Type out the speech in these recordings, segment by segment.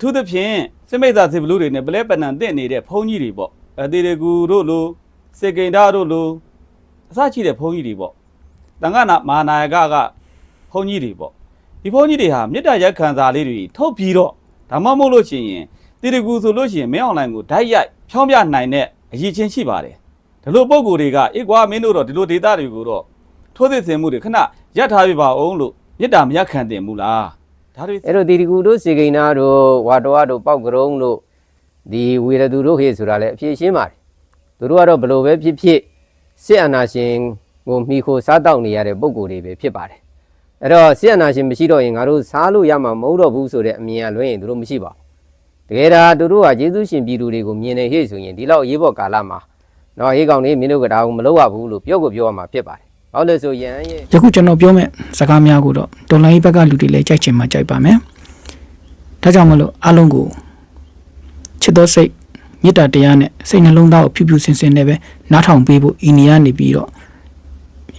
ထူးသဖြင့်စစ်မိတ်သားစစ်ဘလူးတွေနဲ့ပလဲပနံတင့်နေတဲ့ဘုန်းကြီးတွေပေါ့အသေးတကူတို့လိုစေကိန်ဓာတို့လိုအစရှိတဲ့ဘုန်းကြီးတွေပေါ့တန်ခါနာမဟာနာယကကဘုန်းကြီးတွေပေါ့ဒီဘုန်းကြီးတွေဟာမေတ္တာရက်ခံစာလေးတွေထုတ်ပြီးတော့ဒါမှမဟုတ်လို့ရှိရင်တေတကူဆိုလို့ရှိရင်မင်းအွန်လိုင်းကိုဓာတ်ရိုက်ဖြောင်းပြနိုင်တဲ့အရေးချင်းရှိပါတယ်ဒီလိုပုံကိုယ်တွေကအေးကွာမင်းတို့တော့ဒီလိုဒေတာတွေကိုတော့ထိုးသစ်စင်မှုတွေခဏရပ်ထားပြပါအောင်လို့မေတ္တာမရက်ခံတင်ဘူးလား ဒါတွေအဲ့တော့ဒီဒီကူတို့စေကိန်းနာတို့ဝါတော်တို့ပောက်ကရုံးတို့ဒီဝေရသူတို့ဟေ့ဆိုတာလည်းအဖြစ်ရှင်းပါတယ်သူတို့ကတော့ဘလို့ပဲဖြစ်ဖြစ်စစ်အာဏာရှင်ကိုမိခိုစားတောက်နေရတဲ့ပုံကိုယ်တွေပဲဖြစ်ပါတယ်အဲ့တော့စစ်အာဏာရှင်မရှိတော့ရင်ငါတို့စားလို့ရမှာမဟုတ်တော့ဘူးဆိုတဲ့အမြင်အလွဲရင်သူတို့မရှိပါဘူးတကယ်ဒါသူတို့ကယေရှုရှင်ပြည်သူတွေကိုမြင်နေဟေ့ဆိုရင်ဒီလောက်ရေးဘော်ကာလမှာတော့ဟေးကောင်လေးမင်းတို့ကဒါကိုမလုပ်ရဘူးလို့ပြောကိုပြောရမှာဖြစ်ပါတယ် ဘာလို့လဲဆိုရန်ရဲ့ယခုကျွန်တော်ပြောမဲ့စကားများကိုတော့တော်လိုင်းဘက်ကလူတွေလည်းကြိုက်ချင်မှကြိုက်ပါမယ်။ဒါကြောင့်မလို့အားလုံးကိုချစ်တော်စိတ်မေတ္တာတရားနဲ့စိတ်နှလုံးသားကိုဖြူဖြူစင်စင်နဲ့ပဲနားထောင်ပေးဖို့ဤနေရာနေပြီးတော့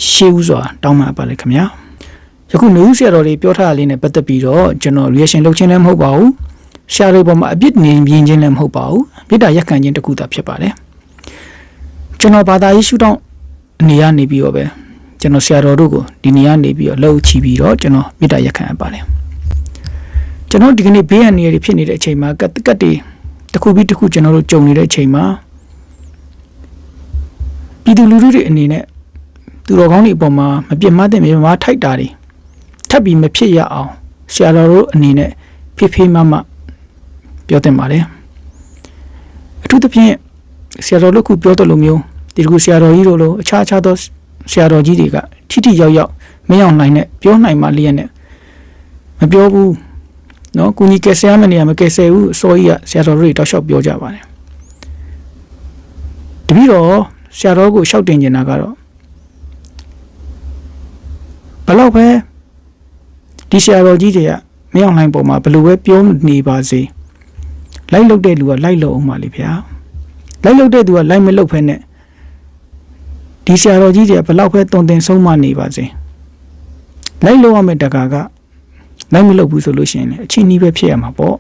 ရှေးဥစွာတောင်းပန်ပါလေခင်ဗျာ။ယခုနေဦးဆရာတော်လေးပြောထားတာလေးနဲ့ပတ်သက်ပြီးတော့ကျွန်တော် reaction လုပ်ခြင်းလည်းမဟုတ်ပါဘူး။ဆရာလေးပေါ်မှာအပြစ်နေမြင်ခြင်းလည်းမဟုတ်ပါဘူး။မေတ္တာရက်ခံခြင်းတစ်ခုသာဖြစ်ပါတယ်။ကျွန်တော်ဘာသာရေးရှုထောင့်အနေရနေပြီးတော့ပဲ ကျွန်တော်ဆရာတော်တို့ကိုဒီနေရာနေပြီးတော့လှုပ်ချီပြီးတော့ကျွန်တော်မေတ္တာရက်ခံအပ်ပါတယ်ကျွန်တော်ဒီကနေ့ဘေးရန်နေရဖြစ်နေတဲ့အချိန်မှာကတ်ကတ်တွေတစ်ခုပြီးတစ်ခုကျွန်တော်တို့ကြုံနေတဲ့အချိန်မှာပြည်သူလူထုတွေအနေနဲ့သူတော်ကောင်းတွေအပေါ်မှာမပြတ်မတဲ့မြေမှာထိုက်တာတွေထပ်ပြီးမဖြစ်ရအောင်ဆရာတော်တို့အနေနဲ့ဖေးဖေးမမပြောတင်ပါတယ်အထူးသဖြင့်ဆရာတော်တို့ခုပြောတဲ့လိုမျိုးဒီကူဆရာတော်ကြီးတို့လိုအခြားအခြားသော ဆရာတော်ကြီးတွေကထိထိရောက်ရောက်မရောက်နိုင်နဲ့ပြောနိုင်မှလျက်နဲ့မပြောဘူးနော်ကုညီကယ်ဆယ်ရမယ့်နေရာမကယ်ဆယ်ဘူးအစိုးရဆရာတော်တွေတောက်လျှောက်ပြောကြပါတယ်တပည့်တော်ဆရာတော်ကိုရှောက်တင်နေတာကတော့ဘလောက်ပဲဒီဆရာတော်ကြီးတွေကမရောက်နိုင်ပုံမှာဘလို့ပဲပြောနေပါစေလိုက်လုတဲ့လူကလိုက်လို့အောင်ပါလေဗျာလိုက်လုတဲ့သူကလိုက်မလုဖဲနဲ့ ဒီဆရာတော်ကြီးတွေကဘယ်လောက်ပဲတုံတင်ဆုံးမနေပါစေလိုက်လို့ရမယ့်တကာကလိုက်မလုပ်ဘူးဆိုလို့ရှိရင်လည်းအချင်းကြီးပဲဖြစ်ရမှာပေါ့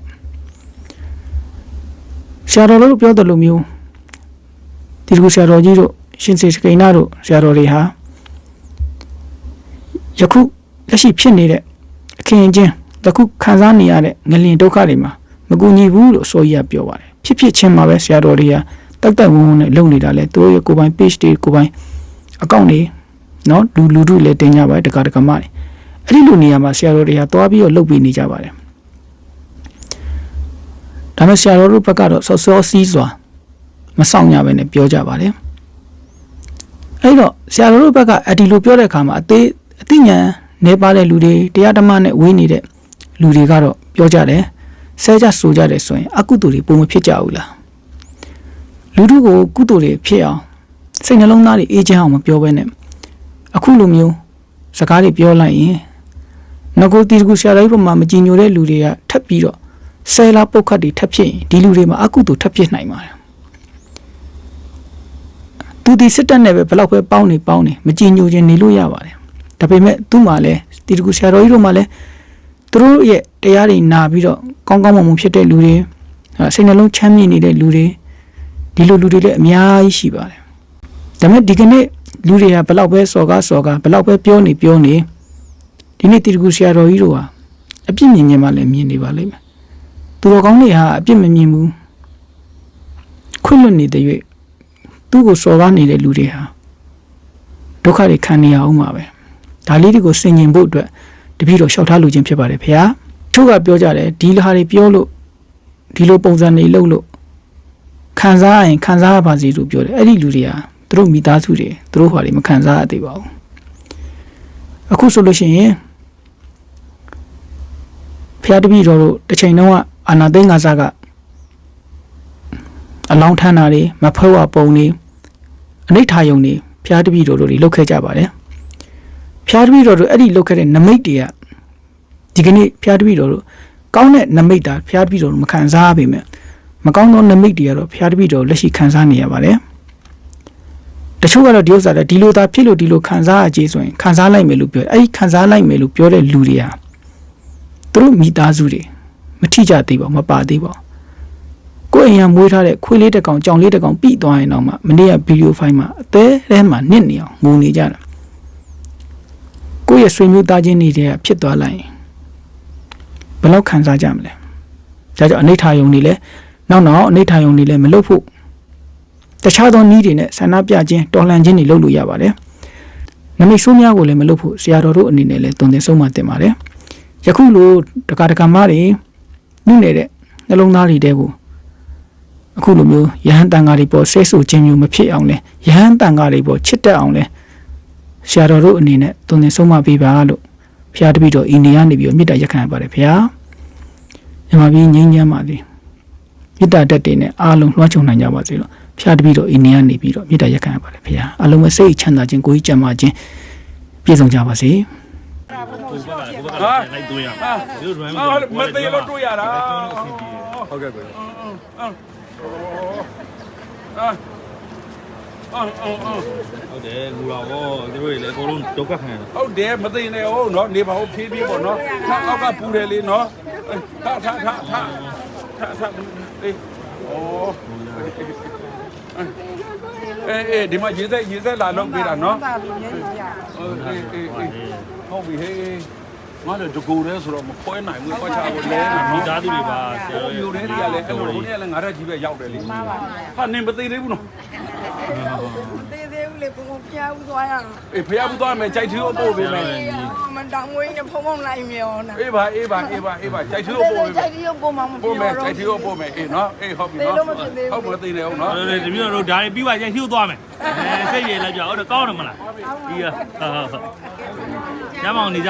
ဆရာတော်တို့ပြောတယ်လို့မျိုးဒီလိုဆရာတော်ကြီးတို့ရှင်စေစကိနာတို့ဆရာတော်တွေဟာယခုလက်ရှိဖြစ်နေတဲ့အခင်းအကျင်းယခုခံစားနေရတဲ့ငလင်ဒုက္ခတွေမှာမကူညီဘူးလို့ဆိုရပြောပါတယ်ဖြစ်ဖြစ်ချင်းမှာပဲဆရာတော်တွေက တက်တက်ဝုန်းဝုန်းနဲ့လုပ်နေတာလေသူတို့ရဲ့ကိုယ်ပိုင် page တွေကိုယ်ပိုင် အကောင့်တွေเนาะလူလူထုလည်းတင်ကြပါတယ်တက္ကະတက္ကမတွေအဲ့ဒီလိုနေရာမှာဆရာတော်တွေဟာသွားပြီးတော့လုပ်ပေးနေကြပါတယ်ဒါမဲ့ဆရာတော်တို့ဘက်ကတော့စောစောစီးစွာမဆောင်ရဘဲနဲ့ပြောကြပါတယ်အဲ့တော့ဆရာတော်တို့ဘက်ကအဲ့ဒီလိုပြောတဲ့အခါမှာအသေးအသိဉာဏ်နေပါတဲ့လူတွေတရားဓမ္မနဲ့ဝေးနေတဲ့လူတွေကတော့ပြောကြတယ်ဆဲကြဆိုကြတယ်ဆိုရင်အကုသိုလ်တွေပုံမဖြစ်ကြဘူးလား လူတို့ကိုကုသိုလ်တွေဖြစ်အောင်စိတ်နှလုံးသားတွေအေးချမ်းအောင်မပြောဘဲနဲ့အခုလိုမျိုးစကားတွေပြောလိုက်ရင်ငကိုတီတကူဆရာတော်ကြီးပေါ်မှာမကြည်ညိုတဲ့လူတွေကထပ်ပြီးတော့ဆဲလာပုတ်ခတ်တွေထပ်ဖြစ်ရင်ဒီလူတွေမှာအကုသိုလ်ထပ်ဖြစ်နိုင်ပါတယ်သူဒီစစ်တပ်နဲ့ပဲဘယ်လောက်ပဲပေါင်းနေပေါင်းနေမကြည်ညိုခြင်းနေလို့ရပါတယ်ဒါပေမဲ့သူ့မှာလည်းတီတကူဆရာတော်ကြီးတို့မှာလည်းသူတို့ရဲ့တရားတွေနာပြီးတော့ကောင်းကောင်းမွန်မွန်ဖြစ်တဲ့လူတွေစိတ်နှလုံးချမ်းမြေ့နေတဲ့လူတွေ ဒီလိုလူတွေလည်းအများကြီးရှိပါတယ်ဒါပေမဲ့ဒီကနေ့လူတွေကဘလောက်ပဲစော်ကားစော်ကားဘလောက်ပဲပြောနေပြောနေဒီနေ့တီတကူဆရာတော်ကြီးတို့ဟာအပြစ်မြင်ခြင်းမှလည်းမြင်နေပါလိမ့်မယ်သူတော်ကောင်းတွေဟာအပြစ်မမြင်ဘူးခွင့်လွတ်နေတဲ့၍သူ့ကိုစော်ကားနေတဲ့လူတွေဟာဒုက္ခတွေခံနေရအောင်ပါပဲဒါလေးတွေကိုဆင်ញင်ဖို့အတွက်တပည့်တော်လျှောက်ထားလိုခြင်းဖြစ်ပါတယ်ဖေဟာသူကပြောကြတယ်ဒီလိုဟာတွေပြောလို့ဒီလိုပုံစံတွေလုပ်လို့ ခံစားရရင်ခံစားရပါစေလို့ပြောတယ်အဲ့ဒီလူတွေဟာသူတို့မိသားစုတွေသူတို့ဟာတွေမခံစားရသေးပါဘူးအခုဆိုလို့ရှိရင်ဖျားတပည့်တော်တို့တစ်ချိန်တုန်းကအာနာသိန်းငါးစားကအလောင်းထမ်းတာတွေမဖွဲ့ဝပုံတွေအနိဋ္ဌာယုံတွေဖျားတပည့်တော်တို့တွေလုပ်ခဲ့ကြပါတယ်ဖျားတပည့်တော်တို့အဲ့ဒီလုပ်ခဲ့တဲ့နမိတ်တွေကဒီကနေ့ဖျားတပည့်တော်တို့ကောင်းတဲ့နမိတ်တာဖျားတပည့်တော်တို့မခံစားရပေမဲ့ မကောင်းသောနမိတ်တွေကတော့ဖျားတပည့်တော်လက်ရှိခံစားနေရပါတယ်တချို့ကတော့ဒီဥစ္စာလည်းဒီလိုသာဖြစ်လို့ဒီလိုခံစားရကြဆိုရင်ခံစားလိုက်မယ်လို့ပြောတယ်အဲ့ဒီခံစားလိုက်မယ်လို့ပြောတဲ့လူတွေဟာသူတို့မိသားစုတွေမထိကြသေးပါဘူးမပါသေးပါဘူးကိုယ်အိမ်ကမွေးထားတဲ့ခွေးလေးတစ်ကောင်ကြောင်လေးတစ်ကောင်ပြီးသွားရင်တော့မှမနေ့ကဗီဒီယိုဖိုင်မှာအသေးထဲမှာနစ်နေအောင်ငုံနေကြတာကိုယ့်ရဲ့ဆွေမျိုးသားချင်းနေတဲ့ကဖြစ်သွားလိုက်ရင်ဘယ်လောက်ခံစားကြမလဲဒါကြောင့်အနိဋ္ဌာယုံနေလဲ နောက်နောက်အနိဋ္ဌာယုံနေလဲမလုပ်ဖို့တခြားသောနည်းတွေနဲ့ဆန္ဒပြခြင်းတော်လှန်ခြင်းတွေလုပ်လို့ရပါတယ်နမိတ်ဆိုးများကိုလည်းမလုပ်ဖို့ဆရာတော်တို့အနေနဲ့လည်းတုံသင်ဆုံးမတင်ပါတယ်ယခုလိုတက္ကရာကမတွေညှိနေတဲ့နှလုံးသားတွေတဲကိုအခုလိုမျိုးယဟန်တန်ဃာတွေပေါ်ဆဲဆူခြင်းမျိုးမဖြစ်အောင်လဲယဟန်တန်ဃာတွေပေါ်ချစ်တတ်အောင်လဲဆရာတော်တို့အနေနဲ့တုံသင်ဆုံးမပေးပါလို့ဖျားတပည့်တော်ဤနေရနေပြီးတော့မေတ္တာရက်ခံရပါတယ်ဗျာမြမပြီးငြိမ်းချမ်းပါစေ မေတ္တာတက်တွေနဲ့အားလုံးလွှမ်းခြုံနိုင်ကြပါစေလို့ဖျားတပည့်တော်ဤနေရနေပြီးတော့မေတ္တာရက်ခံရပါတယ်ဗျာအားလုံးပဲစိတ်ချမ်းသာခြင်းကိုယ်ကြီးကြံ့မာခြင်းပြည့်စုံကြပါစေဟာလိုက်သွင်းရဟာဒီလို drama မသေးလို့တွေ့ရတာဟုတ်ကဲ့ကိုအာအာအာဟုတ်တယ်ငူလာတော့သူတို့တွေလည်းအကုန်လုံးဒုက္ခခံရတယ်ဟုတ်တယ်မသိနေဟုတ်နော်နေပါဦးဖြည်းဖြည်းပေါ့နော်ထားအောက်ကပူတယ်လေနော်ထားထားထားထားထားထား အေးဩအေးအေးဒီမှာရေစက်ရေစက်လာလောက်ပေးတာနော်အေးအေးအေးဟုတ်ပြီဟေးငါတို့ဒကူရဲဆိုတော့မခွဲနိုင်ဘူးခွဲချဖို့လဲနော်မိသားစုတွေပါဆရာဟိုတို့မျိုးတွေကလည်းအဲ့လိုခုနေ့ကလည်းငါရက်ကြီးပဲရောက်တယ်လေဟာနင်မသိသေးဘူးနော်သေးသေးဦး လေဘုံဘုံဖျားဦးသွားရအောင်အေးဖះဘူးသွားမယ်ကြိုက်သေးဖို့ပို့ပေးမယ်မတောင်ဝင်းနဲ့ဖုံဖုံလိုက်မြောနာအေးပါအေးပါအေးပါအေးပါကြိုက်သေးဖို့ပို့ပေးမယ်ကြိုက်သေးရုပ်ပုံမှမပို့မယ်ပြောကြိုက်သေးဖို့ပို့မယ်အေးနော်အေးဟုတ်ပြီနော်ဟုတ်မသိနေအောင်နော်တို့တမျိုးတို့ဒါတွေပြီးပါရင်လှုပ်သွားမယ်အဲစိတ်ရည်လိုက်ကြဟုတ်တယ်ကောင်းတယ်မလားဒီကဟုတ်ဟုတ်ရမအောင်နေကြ